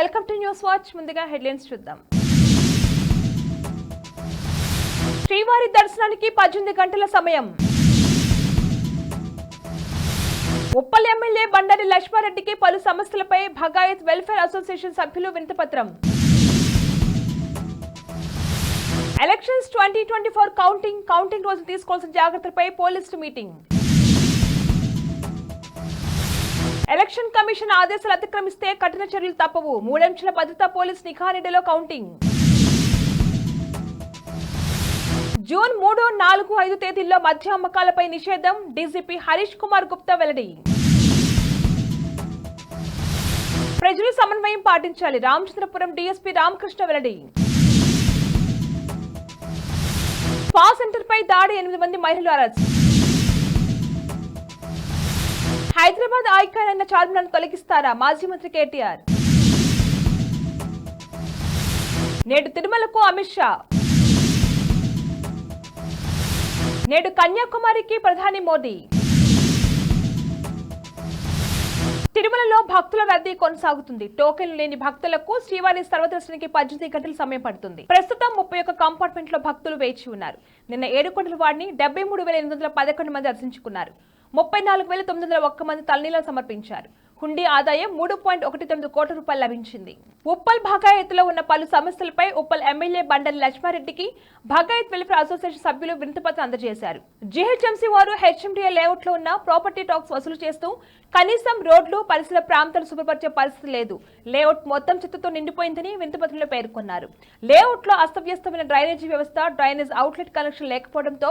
Welcome to news watch. ముందుగా headlines చూద్దాం. శ్రీవారి దర్శనానికి పద్దెనిమిది గంటల సమయం. ఉప్పల్ ఎమ్మెల్యే బండారి లక్ష్మారెడ్డికి పలు సమస్యలపై భగాయత్ వెల్ఫేర్ అసోసియేషన్ సభ్యులు వినతిపత్రం. Elections twenty twenty four counting counting రోజు తీసుకోవాల్సిన జాగ్రత్తలపై పోలీసులు మీటింగ్. ఎలక్షన్ కమిషన్ ఆదేశాలు అతిక్రమిస్తే కఠిన చర్యలు తప్పవు. మూడంచెల భద్రతా పోలీస్ నిఘారెడ్డిలో కౌంటింగ్. జూన్ మూడు నాలుగు ఐదు తేదీల్లో మద్య అమ్మకాలపై నిషేధం. డీజీపీ హరీష్ కుమార్ గుప్తా వెల్లడి. ప్రజలు సమన్వయం పాటించాలి. రామచంద్రపురం డీఎస్పీ రామకృష్ణ వెల్లడి. స్పా సెంటర్ పై దాడి ఎనిమిది మంది మహిళలు అరెస్ట్. హైదరాబాద్ ఐకాన్ అయిన చార్మినార్ను తొలగిస్తారా? మాజీ మంత్రి కేటీఆర్. నేడు తిరుమలకు అమిత్ షా. నేడు కన్యాకుమారికి ప్రధాని మోదీ. తిరుమలలో భక్తుల రద్దీ కొనసాగుతుంది. టోకెన్లు లేని భక్తులకు శ్రీవారి సర్వదర్శనానికి పద్దెనిమిది గంటల సమయం పడుతుంది. ప్రస్తుతం ముప్పై ఒక్క కంపార్ట్మెంట్లో భక్తులు వేచి ఉన్నారు. నిన్న ఏడుకొండల వాడిని డెబ్బై మూడు వేల ఎనిమిది వందల పదకొండు మంది దర్శించుకున్నారు. ముప్పై నాలుగు వేల తొమ్మిది వందల ఒక్క మంది తలనీలను సమర్పించారు. హుండీ ఆదాయం మూడు పాయింట్ ఒకటి తొమ్మిది కోట్ల రూపాయలు లభించింది. ఉప్పల్ భగాయత్లో ఉన్న పలు సమస్యలపై ఉప్పల్ ఎమ్మెల్యే బండలి లక్ష్మారెడ్డికి భగాయత్ వెల్ఫేర్ అసోసియేషన్ సభ్యులు వినతిపత్రం అందజేశారు. జీహెచ్ఎంసీ వారు హెచ్ఎండిఏ లేఅవుట్లో ఉన్న ప్రాపర్టీ టాక్స్ వసూలు చేస్తూ కనీసం రోడ్లు పరిసర ప్రాంతాలు శుభ్రపరిచే పరిస్థితి లేదు. లేఅవుట్ మొత్తం చెత్తతో నిండిపోయిందని వినతిపత్రంలో పేర్కొన్నారు. లేఅవుట్లో అస్తవ్యస్తమైన డ్రైనేజీ వ్యవస్థ డ్రైనేజ్ అవుట్లెట్ కనెక్షన్ లేకపోవడంతో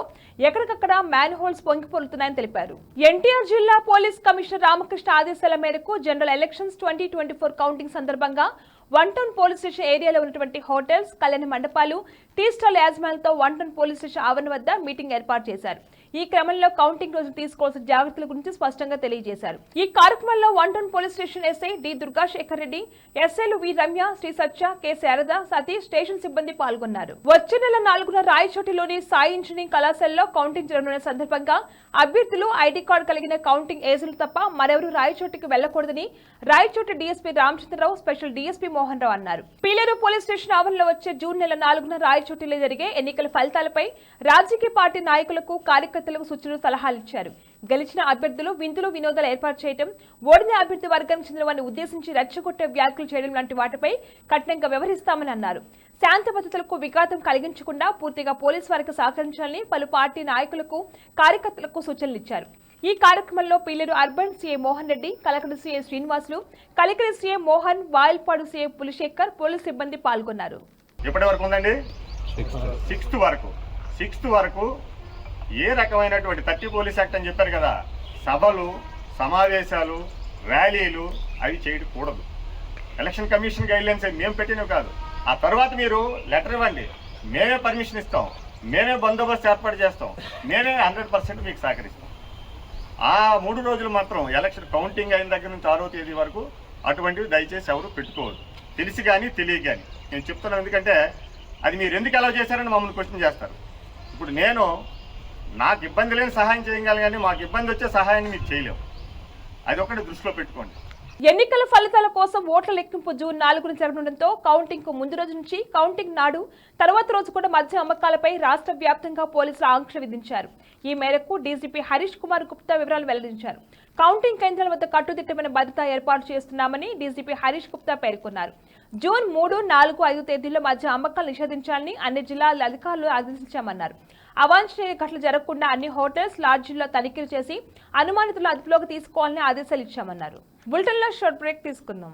ఎక్కడికక్కడ మ్యాన్ హోల్స్ పొంగిపోలుతున్నాయని తెలిపారు. ఎన్టీఆర్ జిల్లా పోలీస్ కమిషనర్ రామకృష్ణ ఆదేశాల మేరకు general elections twenty twenty four counting సందర్భంగా వన్ టౌన్ పోలీస్ స్టేషన్ ఏరియాలో ఉన్నటువంటి హోటల్స్ కళ్యాణ మండపాలు టీ స్టాల్ యాజమాన్యాలతో వన్ టౌన్ పోలీస్ స్టేషన్ ఆవరణ వద్ద మీటింగ్ ఏర్పాటు చేశారు. ఈ క్రమంలో కౌంటింగ్ రోజు తీసుకోవాల్సిన జాగ్రత్తల గురించి స్పష్టంగా తెలియజేశారు. ఈ కార్యక్రమంలో one town police station SI D Durgasekhar Reddy ఎస్ఐలు V Ramya Sri Satya K Sarada Satish station సిబ్బంది పాల్గొన్నారు. వచ్చే నెల నాలుగున రాయచోటిలోని సాయి ఇంజనీరింగ్ కళాశాలలో కౌంటింగ్ జరగనున్న సందర్భంగా అభ్యర్థులు ఐడి కార్డు కలిగిన కౌంటింగ్ ఏజెంట్లు తప్ప మరెవరూ రాయచోటికి వెళ్ళకూడదని Rayachoti DSP Ramachandra Rao special DSP Mohan Rao అన్నారు. పీలేరు పోలీస్ స్టేషన్ ఆవరణలో వచ్చే జూన్ నెల నాలుగున రాయచోటిలో జరిగే ఎన్నికల ఫలితాలపై రాజకీయ పార్టీ నాయకులకు కార్యకర్తలకు సూచనలు సలహాలు ఇచ్చారు. గెలిచిన అభ్యర్థులు విందులు వినోదాలు ఏర్పాటు చేయడం ఓడిన అభ్యర్థి వర్గానికి చెందిన వారిని ఉద్దేశించి రెచ్చగొట్టే వ్యాఖ్యలు చేయడం లాంటి వాటిపై కఠినంగా వ్యవహరిస్తామని అన్నారు. శాంత భద్రతలకు విఘాతం కలిగించకుండా పూర్తిగా పోలీసు వారికి సహకరించాలని పలు పార్టీ నాయకులకు కార్యకర్తలకు సూచనలు ఇచ్చారు. ఈ కార్యక్రమంలో Pileru urban CA Mohan Reddy Kalakada CA Srinivasulu Kalikadi CA Mohan Vayalpadu CA Pulisekhar police సిబ్బంది పాల్గొన్నారు. ఎప్పటి వరకు ఉందండి? సిక్స్త్ వరకు. సిక్స్త్ వరకు ఏ రకమైనటువంటి థర్టీ పోలీస్ యాక్ట్ అని చెప్పారు కదా సభలు సమావేశాలు ర్యాలీలు అవి చేయకూడదు. ఎలక్షన్ కమిషన్ గైడ్లైన్స్ మేము పెట్టినవి కాదు. ఆ తర్వాత మీరు లెటర్ ఇవ్వండి. మేమే పర్మిషన్ ఇస్తాం. మేమే బందోబస్తు ఏర్పాటు చేస్తాం. మేమే హండ్రెడ్ పర్సెంట్ మీకు సహకరిస్తాం. ఆ మూడు రోజులు మాత్రం ఎలక్షన్ కౌంటింగ్ అయిన దగ్గర నుంచి ఆరో తేదీ వరకు అటువంటివి దయచేసి ఎవరు పెట్టుకోవద్దు. తెలిసి కానీ తెలియ కానీ నేను చెప్తున్నాను ఎందుకంటే అది మీరు ఎందుకు అలౌ చేశారని మమ్మల్ని క్వశ్చన్ చేస్తారు. ఇప్పుడు నేను నాకు ఇబ్బంది లేని సహాయం చేయగలం కానీ మాకు ఇబ్బంది వచ్చే సహాయాన్ని మీకు చేయలేము. అది ఒకటి దృష్టిలో పెట్టుకోండి. ఎన్నికల ఫలితాల కోసం ఓట్ల లెక్కింపు జూన్ నాలుగున జరగనుండటంతో కౌంటింగ్కు ముందు రోజు నుంచి కౌంటింగ్ నాడు తర్వాత రోజు కూడా మద్య అమ్మకాలపై రాష్ట్ర వ్యాప్తంగా పోలీసులు ఆంక్ష విధించారు. ఈ మేరకు డీజీపీ హరీష్ కుమార్ గుప్తా వివరాలు వెల్లడించారు. కౌంటింగ్ కేంద్రాల వద్ద కట్టుదిట్టమైన భద్రత ఏర్పాటు చేస్తున్నామని డీజీపీ హరీష్ గుప్తా పేర్కొన్నారు. జూన్ మూడు నాలుగు ఐదు తేదీల్లో మధ్య అమ్మకాలు నిషేధించాలని అన్ని జిల్లాల అధికారులు ఆదేశించామన్నారు. అవాంఛనీయ ఘటనలు జరగకుండా అన్ని హోటల్స్ లాడ్జీల్లో తనిఖీలు చేసి అనుమానితులు అదుపులోకి తీసుకోవాలని ఆదేశాలు ఇచ్చామన్నారు. బులెటిన్లో షార్ట్ బ్రేక్ తీసుకుందాం.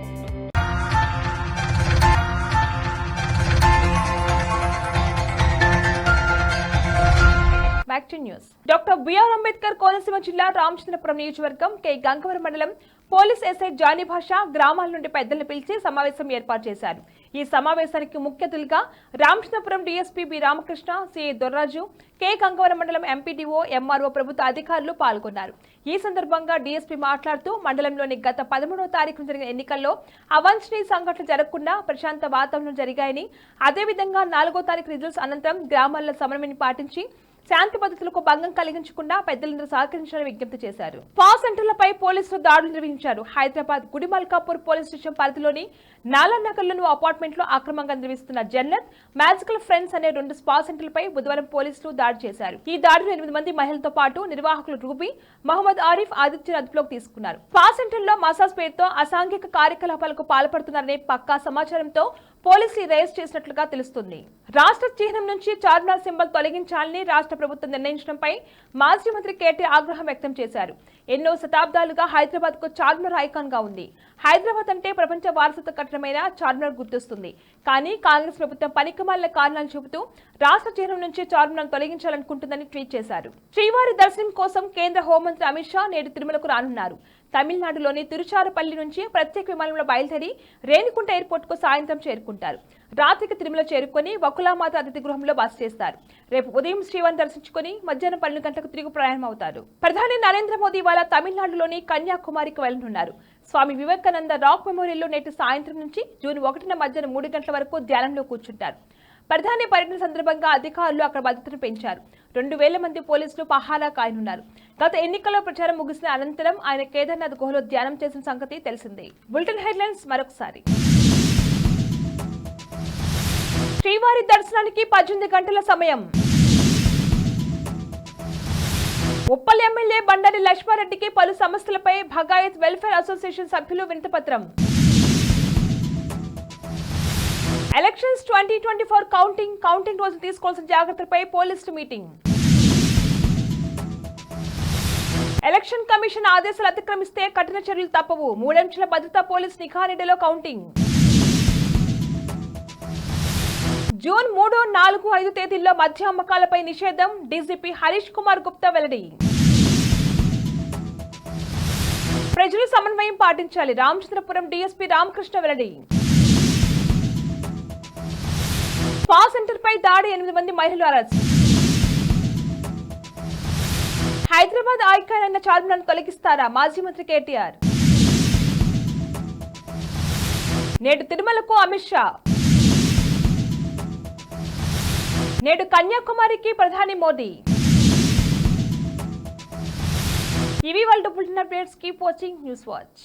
To news doctor B R Ambedkar Konaseema జిల్లా రామచంద్రపురం నియోజకవర్గం కె గంగవరం మండలం పోలీస్ ఎస్ఐ జానీ భాష గ్రామాల నుండి పెద్దలను పిలిచి సమావేశం ఏర్పాటు చేశారు. ఈ సమావేశానికి ముఖ్య Ramachandrapuram DSP B Ramakrishna CI Dorraju K Gangavaram మండలం ఎంపీడీఓ ఎంఆర్ఓ ప్రభుత్వ అధికారులు పాల్గొన్నారు. ఈ సందర్భంగా డీఎస్పీ మాట్లాడుతూ మండలంలోని గత పదమూడవ తారీఖున జరిగిన ఎన్నికల్లో అవాంఛనీయ సంఘటనలు జరగకుండా ప్రశాంత వాతావరణం జరిగాయని అదేవిధంగా నాలుగో తారీఖు రిజల్ట్స్ అనంతరం గ్రామాల్లో సమన్వయం పాటించి శాంతి భద్రతలకు భంగం కలిగించకుండా పెద్దలందరూ సహకరించాలని విజ్ఞప్తి చేశారు. పాస్ సెంటర్లపై పోలీసులు దాడులు నిర్వహించారు. హైదరాబాద్ గుడిమల్కాపూర్ పోలీస్ స్టేషన్ పరిధిలోని నాలనగర్లోని అపార్ట్మెంట్లో అక్రమంగా నిర్వహిస్తున్న జన్నత్ మ్యాజికల్ ఫ్రెండ్స్ అనే రెండు స్పా సెంటర్లపై బుధవారం పోలీసులు దాడి చేశారు. ఈ దాడిలో ఎనిమిది మంది మహిళలతో పాటు నిర్వాహకులు రూబీ మహమ్మద్ ఆరిఫ్ ఆదిత్యను అదుపులోకి తీసుకున్నారు. స్పా సెంటర్లో మసాజ్ పేరుతో అసాంఘిక కార్యకలాపాలకు పాల్పడుతున్నారనే పక్కా సమాచారంతో పోలీసులు రేజ్ చేసినట్లుగా తెలుస్తుంది. రాష్ట్ర చిహ్నం నుంచి చార్మినార్ సింబల్ తొలగించాలని రాష్ట్ర ప్రభుత్వం నిర్ణయించడంపై మాజీ మంత్రి కేటీ ఆగ్రహం వ్యక్తం చేశారు. ఎన్నో శతాబ్దాలుగా హైదరాబాద్కు చార్మినార్ ఐకాన్గా ఉంది. హైదరాబాద్ అంటే ప్రపంచ వారసత్వ కట్టడమైన చార్మినార్ గుర్తొస్తుంది. కానీ కాంగ్రెస్ ప్రభుత్వం పనికిమాలిన కారణాలు చెబుతూ రాష్ట్ర చిహ్నం నుంచి చార్మినార్ తొలగించాలనుకుంటుందని ట్వీట్ చేశారు. శ్రీవారి దర్శనం కోసం కేంద్ర హోంమంత్రి అమిత్ షా నేడు తిరుమలకు రానున్నారు. తమిళనాడులోని తిరుచారపల్లి నుంచి ప్రత్యేక విమానంలో బయలుదేరి రేణికుంట ఎయిర్పోర్ట్కు సాయంత్రం చేరుకుంటారు. రాత్రికి తిరుమల చేరుకొని వకులామాత అతిథి గృహంలో బస చేస్తారు. రేపు ఉదయం శ్రీవారిని దర్శించుకొని మధ్యాహ్నం పన్నెండు గంటలకు తిరిగి ప్రయాణం అవుతారు ప్రధాని నరేంద్ర మోదీ ఇవాళ తమిళనాడులోని కన్యాకుమారికి వెళ్ళనున్నారు స్వామి వివేకానంద రాక్ మెమోరియల్లో నేటి సాయంత్రం నుంచి జూన్ ఒకటిన మధ్యాహ్నం మూడు గంటల వరకు ధ్యానంలో కూర్చుంటారు. ప్రధాని పర్యటన సందర్భంగా అధికారులు అక్కడ భద్రతను పెంచారు. రెండు వేల మంది పోలీసులు పహారా కాయనున్నారు. గత ఎన్నికల్లో ప్రచారం ముగిసిన అనంతరం ఆయన కేదార్నాథ్ గుహలో ధ్యానం చేసిన సంగతి తెలిసిందే. బులెటిన్ హెడ్లైన్స్ మరొకసారి. శ్రీవారి దర్శనానికి పద్దెనిమిది గంటల సమయం. ఉప్పల్ ఎమ్మెల్యే బండారి లక్ష్మారెడ్డికి పలు సమస్యలపై భగాయత్ వెల్ఫేర్ అసోసియేషన్ సభ్యులు వినతిపత్రం. Elections twenty twenty four counting counting రోజు తీసుకోవాల్సిన జాగ్రత్తలపై పోలీసులు మీటింగ్. ఎలక్షన్ కమిషన్ ఆదేశాలు అతిక్రమిస్తే కఠిన చర్యలు తప్పవు. మూడంచెల భద్రతా పోలీస్ నిఘా కౌంటింగ్ జూన్ మూడు నాలుగు ఐదు తేదీల్లో మద్య అమ్మకాలపై నిషేధం. డీజీపీ హరీష్ కుమార్ గుప్తా వెల్లడి. ప్రజలు సమన్వయం పాటించాలి. రామచంద్రపురం డీఎస్పీ రామకృష్ణ వెల్లడి. స్పా సెంటర్ పై దాడి ఎనిమిది మంది మహిళలు అరెస్ట్. హైదరాబాద్ ఐకాన్ అన్న చార్మినార్ను తొలగిస్తారా? మాజీ మంత్రి కేటీఆర్. నేడు తిరుమలకు అమిత్ షా. నేడు కన్యాకుమారికి ప్రధాని మోదీ. ఇవి వాళ్ళ bulletin updates. Keep watching news watch.